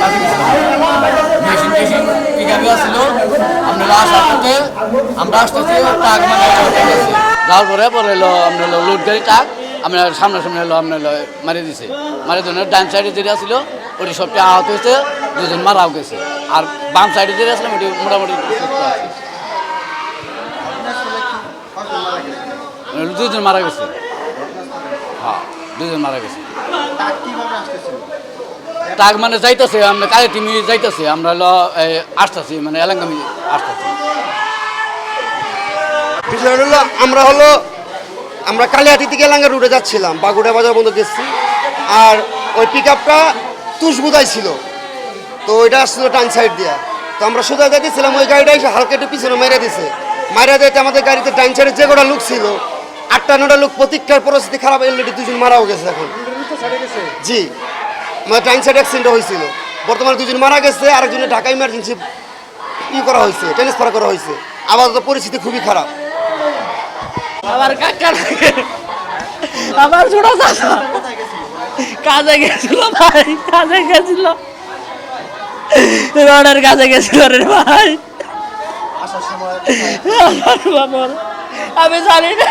কাজে গেছিলাম মেশিন টেশিন পিকাপে আসছিল আপনারা আসার আমরা আসতেছি ট্রাক মানে যাওয়ার পরে পরে এলো আপনার লোড গাড়ি ট্রাক আপনার সামনাসামনি এলো আপনার মারি দিছে মারি জন্য ডান সাইডে যেটা ছিল ওটি সবটি আহত হয়েছে দুজন মারাও গেছে। আর বাম সাইডে যেটা আসলাম ওটি মোটামুটি দুজন মারা গেছে হ্যাঁ দুজন মারা গেছে। টাক মানে যাইতেছে, আমরা কালে টিমি যাইতেছে, আমরা হলো আসতেছি মানে এলাঙ্গামি আসতেছি। বিষয় হলো আমরা হলো, আমরা কালিহাটি থেকে এলাঙ্গা রুটে যাচ্ছিলাম, বাগুড়া বাজার বন্ধ গেছি। আর ওই পিক আপটা তুষবুদাই ছিল। তো ওইটা আসছিল টান সাইড দিয়া। তো আমরা সোজা যাইতেছিলাম, ওই গাড়িটা এসে হালকা একটু পিছনে মেরে দিছে। মারা দিতে আমাদের গাড়িতে ডাইন সাইডে যে কটা লোক ছিল, আটটা নটা লোক প্রত্যেকটার পরিস্থিতি খারাপ এলরেডি দুজন মারাও গেছে এখন। জি। আমার টাইম সাইড অ্যাক্সিডেন্ট হয়েছিল। বর্তমানে দুজন মারা গেছে আরেকজনের ঢাকা ইমার্জেন্সি ই করা হয়েছে ট্রান্সফার করা হয়েছে। আপাতত পরিস্থিতি খুবই খারাপ। আমার কাকা আমার ছোট চাচা কাজে গেছিল ভাই কাজে গেছিল। রডের কাজে গেছিল রে ভাই। আমি জানি না।